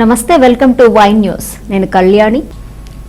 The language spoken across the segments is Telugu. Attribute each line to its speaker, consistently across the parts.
Speaker 1: నమస్తే వెల్కమ్ టు వైన్ న్యూస్. నేను కళ్యాణి.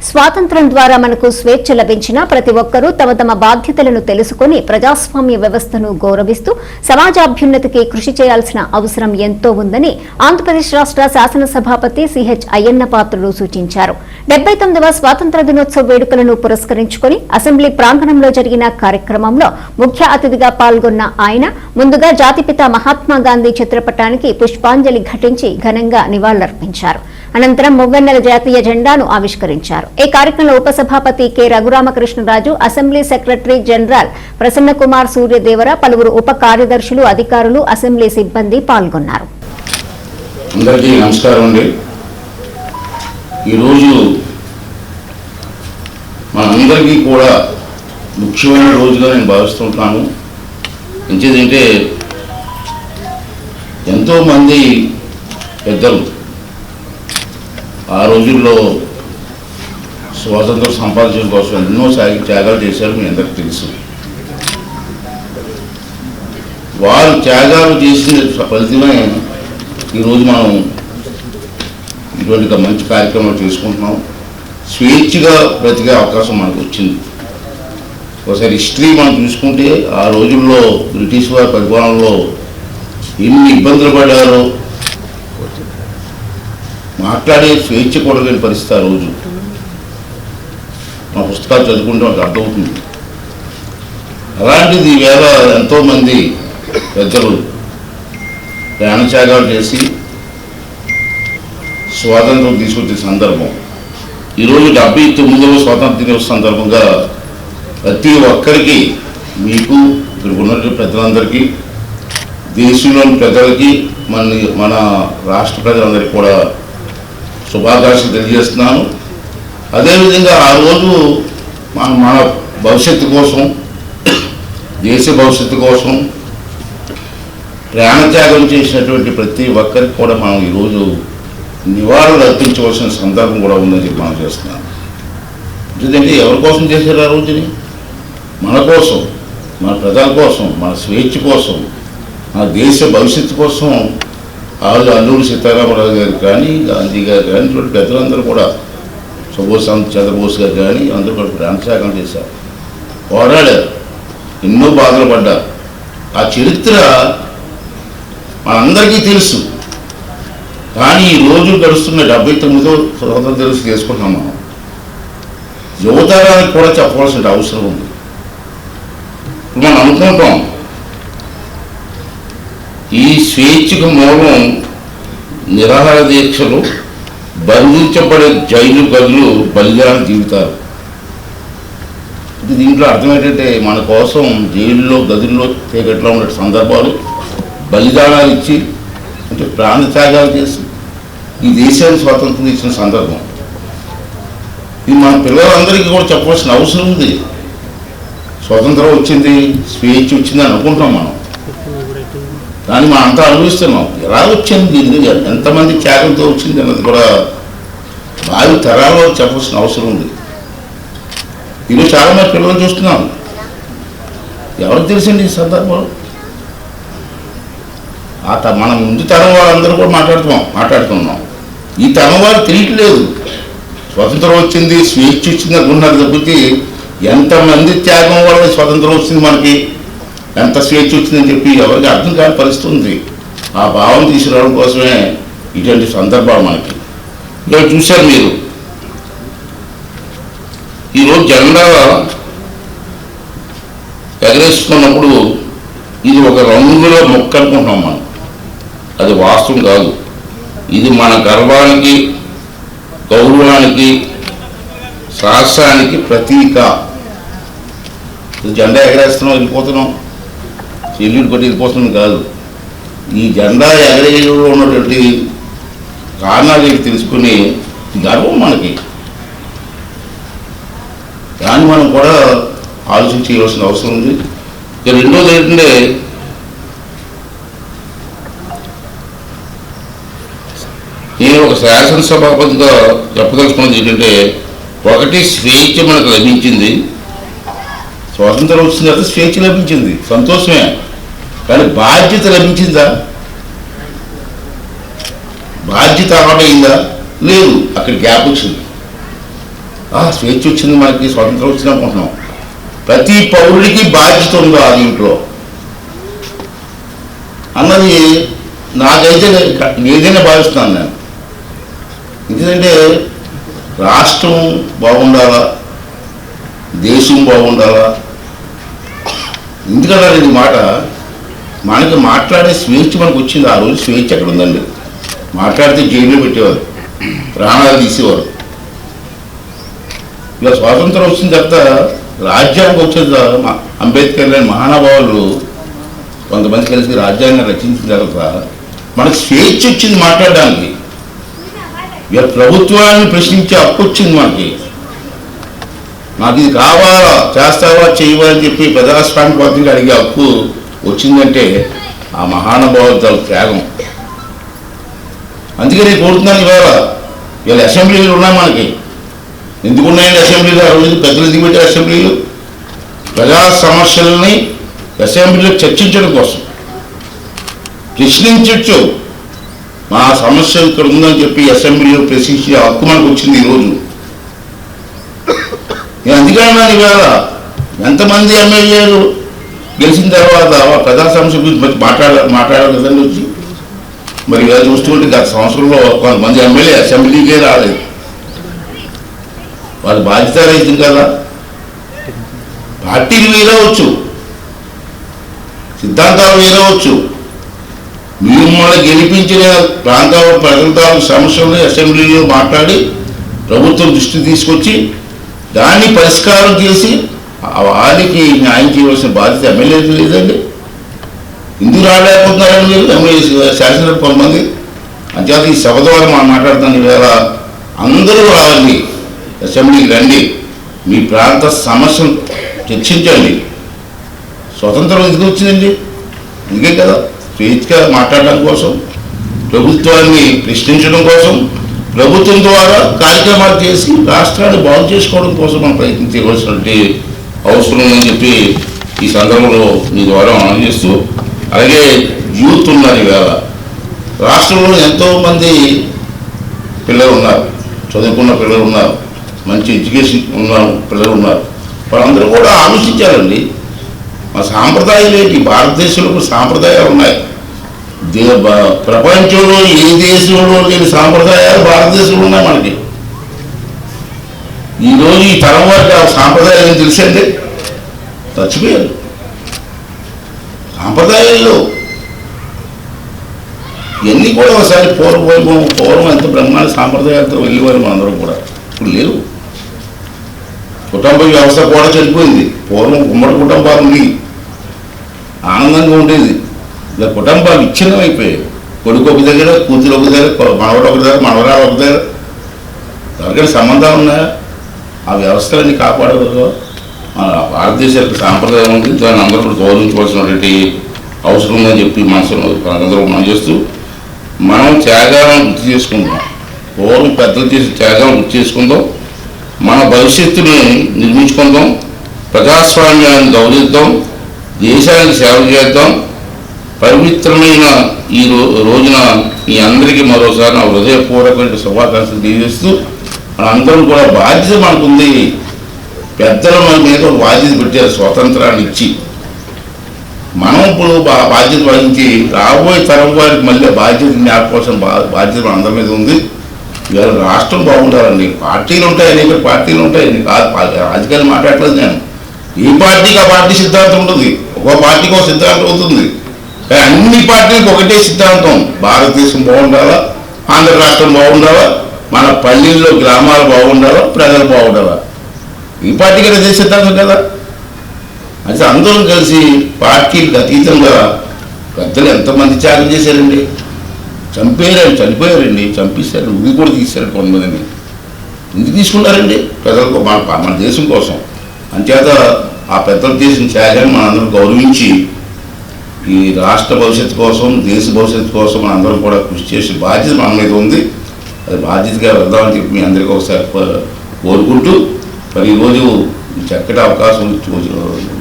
Speaker 1: స్వాతంత్రం ద్వారా మనకు స్వేచ్ఛ లభించిన ప్రతి ఒక్కరూ తమ తమ బాధ్యతలను తెలుసుకుని ప్రజాస్వామ్య వ్యవస్థను గౌరవిస్తూ సమాజాభ్యున్నతికి కృషి చేయాల్సిన అవసరం ఎంతో ఉందని ఆంధ్రప్రదేశ్ రాష్ట్ర శాసనసభాపతి సిహెచ్ అయ్యన్న పాత్రుడు సూచించారు. డెబ్బై తొమ్మిదవ స్వాతంత్ర దినోత్సవ వేడుకలను పురస్కరించుకుని అసెంబ్లీ ప్రాంగణంలో జరిగిన కార్యక్రమంలో ముఖ్య అతిథిగా పాల్గొన్న ఆయన ముందుగా జాతిపిత మహాత్మా గాంధీ చిత్రపటానికి పుష్పాంజలి ఘటించి ఘనంగా నివాళులర్పించారు. అనంతరం మువ్వెన్నెల జాతీయ జెండాను ఆవిష్కరించారు. ఈ కార్యక్రమంలో ఉపసభాపతి K. Raghuramakrishnaraju assembly secretary general Prasanna Kumar Suryadevara పలువురు ఉప కార్యదర్శులు అధికారులు అసెంబ్లీ సిబ్బంది పాల్గొన్నారు.
Speaker 2: అందరికీ నమస్కారం అండి. ఈరోజు మనందరికీ కూడా ముఖ్యమైన రోజుగా నేను భావిస్తుంటున్నాను ఎంచేదంటే ఎంతోమంది పెద్దలు ఆ రోజుల్లో స్వాతంత్రం సంపాదించడం కోసం ఎన్నో సాగి త్యాగాలు చేశారు మీ అందరికి తెలుసు. వారు త్యాగాలు చేసిన ఫలితమే ఈరోజు మనం ఇటువంటి మంచి కార్యక్రమాలు చేసుకుంటున్నాం. స్వేచ్ఛగా బ్రతికే అవకాశం మనకు వచ్చింది. ఒకసారి హిస్టరీ మనం చూసుకుంటే ఆ రోజుల్లో బ్రిటిష్ వారి పరిపాలనలో ఎన్ని ఇబ్బందులు పడ్డారో మాట్లాడే స్వేచ్ఛ కూడా లేని పరిస్థితి ఆ రోజు. మా పుస్తకాలు చదువుకుంటే మాకు అర్థమవుతుంది. అలాంటిది ఈవేళ ఎంతోమంది పెద్దలు ప్రాణత్యాగాలు చేసి స్వాతంత్రం తీసుకొచ్చే సందర్భం. ఈరోజు డెబ్బై తొమ్మిదవ స్వాతంత్ర దినోత్సవ సందర్భంగా ప్రతి ఒక్కరికి మీకు ఇక్కడ ఉన్నటువంటి ప్రజలందరికీ దేశంలోని ప్రజలకి మన మన రాష్ట్ర ప్రజలందరికీ కూడా శుభాకాంక్షలు తెలియజేస్తున్నాను. అదేవిధంగా ఆ రోజు మన మన భవిష్యత్తు కోసం దేశ భవిష్యత్తు కోసం ప్రాణత్యాగం చేసినటువంటి ప్రతి ఒక్కరికి కూడా మనం ఈరోజు నివాళులు అర్పించవలసిన సందర్భం కూడా ఉందని చెప్పి మనం చేస్తున్నాం. ఎందుకంటే ఎవరి కోసం చేశారు ఆ రోజుని? మన కోసం మన ప్రజల కోసం మన స్వేచ్ఛ కోసం మన దేశ భవిష్యత్తు కోసం ఆ రోజు అల్లూరి సీతారామరాజు గారు కానీ గాంధీ గారు కానీ ఇటువంటి పెద్దలందరూ కూడా సుభోష్ చంద్రబోస్ గారు కానీ అందరూ కూడా ప్రాణత్యాగం చేశారు. పోరాడారు. ఎన్నో బాధలు పడ్డారు. ఆ చరిత్ర మనందరికీ తెలుసు. కానీ ఈ రోజు గడుస్తున్న డెబ్బై తొమ్మిదో స్వతంత్ర దివసం చేసుకుంటున్నాం మనం. యువతరానికి కూడా చెప్పవలసిన అవసరం ఉంది. మనం అనుకుంటాం ఈ స్వేచ్ఛకు మూలం నిరాహార దీక్షలు బంధించబడే జైలు గదులు బలిదాన జీవితాలు. ఇది దీంట్లో అర్థం ఏంటంటే మన కోసం జైల్లో గదుల్లో చీకట్లో ఉన్న సందర్భాలు బలిదానాలు ఇచ్చి అంటే ప్రాణత్యాగాలు చేసి ఈ దేశానికి స్వాతంత్రం ఇచ్చిన సందర్భం. ఇది మన పిల్లలందరికీ కూడా చెప్పవలసిన అవసరం ఉంది. స్వాతంత్రం వచ్చింది స్వేచ్ఛ వచ్చింది అనుకుంటాం మనం. దాన్ని మనం అంతా అనుభవిస్తున్నాం. ఎలా వచ్చింది ఎంతమంది త్యాగంతో వచ్చింది అన్నది కూడా భావి తరాల్లో చెప్పవలసిన అవసరం ఉంది. ఈరోజు చాలా మంది పిల్లలు చూస్తున్నాం. ఎవరికి తెలిసింది ఈ సందర్భం? ఆ త- మన ముందు తరం వాళ్ళందరూ కూడా మాట్లాడుతున్నాం మాట్లాడుతున్నాం. ఈ అమ్మవారు తెలియట్లేదు. స్వతంత్రం వచ్చింది స్వేచ్ఛ వచ్చింది అనుకున్నారు తప్పితే ఎంతమంది త్యాగం వల్ల స్వతంత్రం వచ్చింది మనకి? ఎంత స్వేచ్ఛ వచ్చిందని చెప్పి ఎవరికి అర్థం కాని పరిస్థితుంది ఆ భావం తీసుకురావడం కోసమే ఇటువంటి సందర్భాలు మనకి. ఇక్కడ చూశారు మీరు. ఈరోజు జెండా ఎగరేసుకున్నప్పుడు ఇది ఒక రంగులో మొక్క అనుకుంటున్నాం మనం. అది వాస్తవం కాదు. ఇది మన గర్వానికి గౌరవానికి సాహసానికి ప్రతీక. జెండా ఎగరేస్తున్నాం వెళ్ళిపోతున్నాం. చెల్లుడు కొట్టి వెళ్ళిపోతున్నాం కాదు. ఈ జెండా ఎగరేయడంలో ఉన్నటువంటి కారణాలు తెలుసుకుని గర్వం మనకి. దాన్ని మనం కూడా ఆలోచించవలసిన అవసరం ఉంది. ఇక రెండోది ఏంటంటే నేను ఒక శాసనసభాపతిగా చెప్పదలుచుకున్నది ఏంటంటే ఒకటి స్వేచ్ఛ మనకు లభించింది. స్వాతంత్రం వచ్చిన తర్వాత స్వేచ్ఛ లభించింది. సంతోషమే. కానీ బాధ్యత లభించిందా? బాధ్యత అలవాటైందా లేదు. అక్కడ గ్యాప్ వచ్చింది. ఆ, స్వేచ్ఛ వచ్చింది మనకి స్వాతంత్రం వచ్చింది అనుకుంటున్నాం. ప్రతి పౌరుడికి బాధ్యత ఉందో ఆ దీంట్లో? అన్నది నాకైతే ఏదైనా భావిస్తున్నాను నేను. ఎందుకంటే రాష్ట్రం బాగుండాలా? దేశం బాగుండాలా? ఎందుకంటే ఇది మాట? మనకి మాట్లాడే స్వేచ్ఛ మనకు వచ్చింది. ఆ రోజు స్వేచ్ఛ ఎక్కడ ఉందండి. మాట్లాడితే జైల్లో పెట్టేవారు. ప్రాణాలు తీసేవారు. ఇలా స్వాతంత్రం వచ్చిన తర్వాత రాజ్యాంగం వచ్చిన తర్వాత అంబేద్కర్ లాంటి మహానుభావులు కొంతమంది కలిసి రాజ్యాంగం రచించిన తర్వాత మనకు స్వేచ్ఛ వచ్చింది మాట్లాడడానికి. ఇక ప్రభుత్వాన్ని ప్రశ్నించే హక్కు వచ్చింది మనకి మాకు ఇది కావాలా చేస్తావా చేయవా అని చెప్పి ప్రజాస్వామ్య పద్ధతిగా అడిగే హక్కు వచ్చిందంటే ఆ మహానుభావుల త్యాగం. అందుకే నేను కోరుతున్నాను ఇవాళ ఇవాళ అసెంబ్లీలు ఉన్నాయి మనకి ఎందుకు ఉన్నాయండి అసెంబ్లీలు? ఆ రోజు పెద్దలు ఎందుకు పెట్టారు అసెంబ్లీలు. ప్రజా సమస్యలని అసెంబ్లీలో చర్చించడం కోసం. ప్రశ్నించచ్చు. మా సమస్య ఇక్కడ ఉందని చెప్పి అసెంబ్లీలో ప్రశ్నించే హక్కు మనకు వచ్చింది ఈరోజు నేను అందుకన్నా ఇవాళ ఎంతమంది ఎమ్మెల్యేలు గెలిచిన తర్వాత ప్రజా సమస్య గురించి మంచి మాట్లాడ మాట్లాడాలి వచ్చి మరి ఇలా చూస్తుంటే గత సంవత్సరంలో కొంతమంది ఎమ్మెల్యే అసెంబ్లీకే రాలేదు. వాళ్ళు బాధ్యత రైతుంది కదా. పార్టీలు వేరవచ్చు సిద్ధాంతాలు వేరవచ్చు మిమ్మల్ని గెలిపించిన ప్రాంతాల ప్రజల తాలూకు సమస్యలను అసెంబ్లీలో మాట్లాడి ప్రభుత్వం దృష్టి తీసుకొచ్చి దాన్ని పరిష్కారం చేసి ఆ వాళ్ళకి న్యాయం చేయవలసిన బాధ్యత ఎమ్మెల్యేకి లేదండి. ఎందుకు రాలేకపోతున్నారని మీరు ఎమ్మెల్యే శాసనసభ కొంతమంది. అంతేత ఈ సభ ద్వారా మనం మాట్లాడుతాను ఈవేళ అందరూ రావాలి అసెంబ్లీకి రండి మీ ప్రాంత సమస్యను చర్చించండి. స్వతంత్రం ఎందుకు వచ్చిందండి? అందుకే కదా. స్వేచ్ఛగా మాట్లాడడం కోసం ప్రభుత్వాన్ని ప్రశ్నించడం కోసం ప్రభుత్వం ద్వారా కార్యక్రమాలు చేసి రాష్ట్రాన్ని బాగు చేసుకోవడం కోసం మనం ప్రయత్నం చేయవలసినటువంటి అవసరం ఉందని చెప్పి ఈ సందర్భంలో మీ ద్వారా మనం చేస్తూ అలాగే యూత్ ఉన్నారు ఈవేళ రాష్ట్రంలో ఎంతోమంది పిల్లలు ఉన్నారు చదువుకున్న పిల్లలు ఉన్నారు మంచి ఎడ్యుకేషన్ ఉన్న పిల్లలు ఉన్నారు. వాళ్ళందరూ కూడా ఆలోచించాలండి. మా సాంప్రదాయాలు ఏంటి? భారతదేశంలో సాంప్రదాయాలు ఉన్నాయి. దే ప్రపంచంలో ఏ దేశంలో లేని సాంప్రదాయాలు భారతదేశంలో ఉన్నాయి మనకి. ఈరోజు ఈ తరం వారికి ఆ సాంప్రదాయాలు ఏం తెలిసండి చచ్చిపోయారు. సాంప్రదాయాల్లో ఇవన్నీ కూడా ఒకసారి పూర్వ వైభవం పూర్వం ఎంత బ్రహ్మాండ సాంప్రదాయాలతో వెళ్ళేవారు మనందరం కూడా. ఇప్పుడు లేవు కుటుంబ వ్యవస్థ కూడా చనిపోయింది. పూర్వం ఉమ్మడి కుటుంబాలు ఉన్నాయి ఆనందంగా ఉండేది. ఇలా కుటుంబాలు విచ్ఛిన్నం అయిపోయాయి కొడుకు ఒక దగ్గర కూతురు ఒక దగ్గర మనవడు ఒక దగ్గర మనవరాలు ఒక దగ్గర. ఎవరికైనా సంబంధాలు ఉన్నాయా? ఆ వ్యవస్థలన్నీ కాపాడగలరు మన భారతదేశ యొక్క సాంప్రదాయం ఉంది. దాన్ని అందరూ కూడా గౌరవించవలసినటువంటి అవసరం ఉందని చెప్పి మనసులో అందరూ మనం చేస్తూ మనం త్యాగాలను గుర్తు చేసుకుందాం. పూర్వం పెద్దలు చేసిన త్యాగాలను గుర్తు చేసుకుందాం. మన భవిష్యత్తుని నిర్మించుకుందాం. ప్రజాస్వామ్యాన్ని గౌరవిద్దాం. దేశానికి సేవ చేద్దాం. పవిత్రమైన ఈ రోజున మీ అందరికీ మరోసారి నా హృదయపూర్వకమైన శుభాకాంక్షలు తెలియజేస్తూ మనందరం కూడా బాధ్యత మనకుంది. పెద్దల మన మీద ఒక బాధ్యత పెట్టారు స్వాతంత్రాన్ని ఇచ్చి మనం ఇప్పుడు బా- బాధ్యత వహించి రాబోయే తరం వారికి మళ్ళీ బాధ్యత జ్ఞాపకోసం బా బాధ్యత మన అందరి మీద ఉంది. ఇవాళ రాష్ట్రం బాగుండాలండి. పార్టీలు ఉంటాయి అనేక పార్టీలు ఉంటాయి. కాదు రాజకీయాలు మాట్లాడలేదు నేను. ఈ పార్టీకి ఆ పార్టీ సిద్ధాంతం ఉంటుంది. ఒక పార్టీకి ఒక సిద్ధాంతం ఉంటుంది. కానీ అన్ని పార్టీలకు ఒకటే సిద్ధాంతం. భారతదేశం బాగుండాలా? ఆంధ్ర రాష్ట్రం బాగుండాలా? మన పల్లెల్లో గ్రామాలు బాగుండాలా? ప్రజలు బాగుండాలా? ఈ పార్టీకి అదే సిద్ధాంతం కదా. అయితే అందరం కలిసి పార్టీలకు అతీతంగా పెద్దలు ఎంతమంది త్యాగం చేశారండి? చంపేయారు చనిపోయారండి. చంపేశారు. ఉరి కూడా తీశారు కొంతమందిని. ఎందుకు తీసుకున్నారండి? ప్రజలకు మన మన దేశం కోసం. అంచేత ఆ పెద్దలు చేసిన త్యాగాన్ని మనందరం గౌరవించి ఈ రాష్ట్ర భవిష్యత్తు కోసం దేశ భవిష్యత్తు కోసం మనందరం కూడా కృషి చేసే బాధ్యత మన మీద ఉంది. అది బాధ్యతగా వెళ్దామని చెప్పి మీ అందరికీ ఒకసారి కోరుకుంటూ మరి ఈరోజు చక్కటి అవకాశం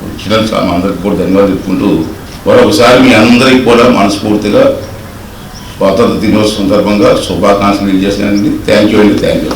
Speaker 2: ఇచ్చినందుకు మా అందరికీ కూడా ధన్యవాదాలు చెప్పుకుంటూ మరొకసారి మీ అందరికీ కూడా మనస్ఫూర్తిగా స్వాతంత్ర దినోత్సవం సందర్భంగా శుభాకాంక్షలు తెలియజేసినండి థ్యాంక్ యూ అండి థ్యాంక్ యూ